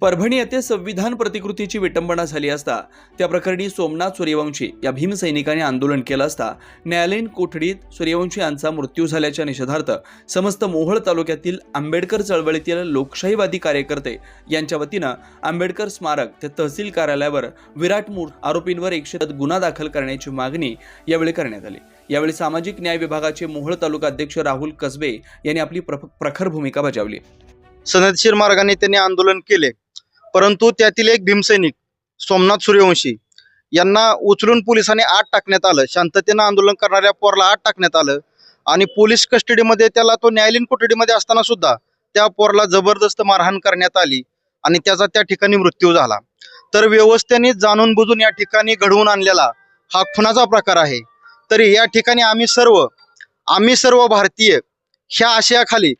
परभणी येथे संविधान प्रतिकृतीची विटंबना झाली असता त्या प्रकरणी सोमनाथ सूर्यवंशी या भीमसैनिकाने आंदोलन केलं असता न्यायालयीन कोठडीत सूर्यवंशी यांचा मृत्यू झाल्याच्या निषेधार्थ समस्त मोहोळ तालुक्यातील आंबेडकर चळवळीतील लोकशाहीवादी कार्यकर्ते यांच्या वतीनं आंबेडकर स्मारक ते तहसील कार्यालयावर विराट मूळ आरोपींवर एकशे गुन्हा दाखल करण्याची मागणी यावेळी करण्यात आली. यावेळी सामाजिक न्याय विभागाचे मोहोळ तालुका अध्यक्ष राहुल कसबे यांनी आपली प्रखर भूमिका बजावली. सनदशीर मार्गाने त्यांनी आंदोलन केले. परंतु त्यातील एक भीमसैनिक सोमनाथ सूर्यवंशी यांना उचलून पोलिसांनी आत टाकण्यात आलं. शांततेनं आंदोलन करणाऱ्या पोरला आत टाकण्यात आलं. आणि पोलीस कस्टडीमध्ये त्याला तो न्यायालयीन कोठडीमध्ये असताना सुद्धा त्या पोरला जबरदस्त मारहाण करण्यात आली आणि त्याचा त्या ठिकाणी मृत्यू झाला. तर व्यवस्थेने जाणून बुजून या ठिकाणी घडवून आणलेला हा खुनाचा प्रकार आहे. तरी या ठिकाणी आम्ही सर्व आम्ही सर्व भारतीय ह्या आशयाखाली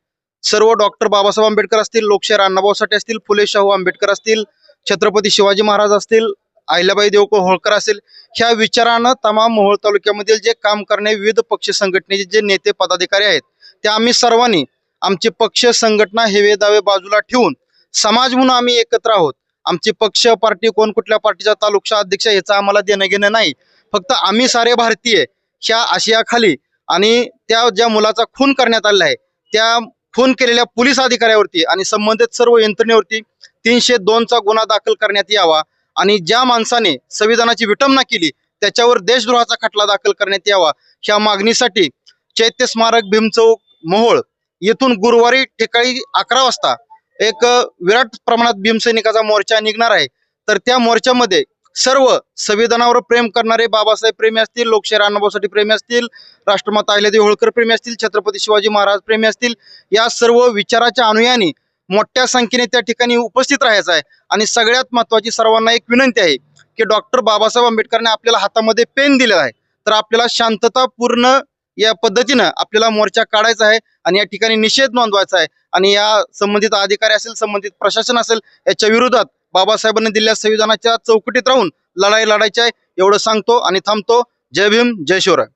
सर्व डॉक्टर बाबासाहेब आंबेडकर असतील लोकशाहीर अण्णाभाऊ साठे असतील फुले शाहू आंबेडकर असतील छत्रपती शिवाजी महाराज असतील अहिल्याबाई देवको होळकर असेल ह्या विचारानं तमाम मोहोळ तालुक्यामधील जे काम करणे विविध पक्ष संघटनेचे जे नेते पदाधिकारी आहेत ते आम्ही सर्वांनी आमचे पक्ष संघटना हेवे दावे बाजूला ठेवून समाज म्हणून आम्ही एकत्र आहोत. आमची पक्ष पार्टी कोण कुठल्या पार्टीचा तालुका अध्यक्ष याचं आम्हाला देणं घेणं नाही. फक्त आम्ही सारे भारतीय ह्या आशियाखाली आणि त्या ज्या मुलाचा खून करण्यात आलेला आहे त्या खून केलेल्या पोलीस अधिकाऱ्यावरती आणि संबंधित सर्व यंत्रणेवरती तीनशे दोनचा गुन्हा दाखल करण्यात यावा आणि ज्या माणसाने संविधानाची विटंबना केली त्याच्यावर देशद्रोहाचा खटला दाखल करण्यात यावा ह्या मागणीसाठी चैत्य स्मारक भीमचौक मोहोळ येथून गुरुवारी ठिकाणी अकरा वाजता एक विराट प्रमाणात भीमसैनिकाचा मोर्चा निघणार आहे. तर त्या मोर्चामध्ये सर्व संविधानावर प्रेम करणारे बाबासाहेब प्रेमी असतील लोकशाही अण्णाभाऊसाठी प्रेमी असतील राष्ट्रमाता अहिल्यादेवी होळकर प्रेमी असतील छत्रपती शिवाजी महाराज प्रेमी असतील या सर्व विचाराच्या अनुयाने मोठ्या संख्येने त्या ठिकाणी उपस्थित राहायचं आहे. आणि सगळ्यात महत्वाची सर्वांना एक विनंती आहे की डॉक्टर बाबासाहेब आंबेडकरने आपल्याला हातामध्ये पेन दिलं आहे. तर आपल्याला शांततापूर्ण या पद्धतीनं आपल्याला मोर्चा काढायचा आहे आणि या ठिकाणी निषेध नोंदवायचा आहे. आणि या संबंधित अधिकारी असेल संबंधित प्रशासन असेल याच्या विरोधात बाबासाहेबांनी दिलेल्या संविधानाच्या चौकटीत राहून लढाई लढायची आहे एवढं सांगतो आणि थांबतो. जय भीम जय शिवराय.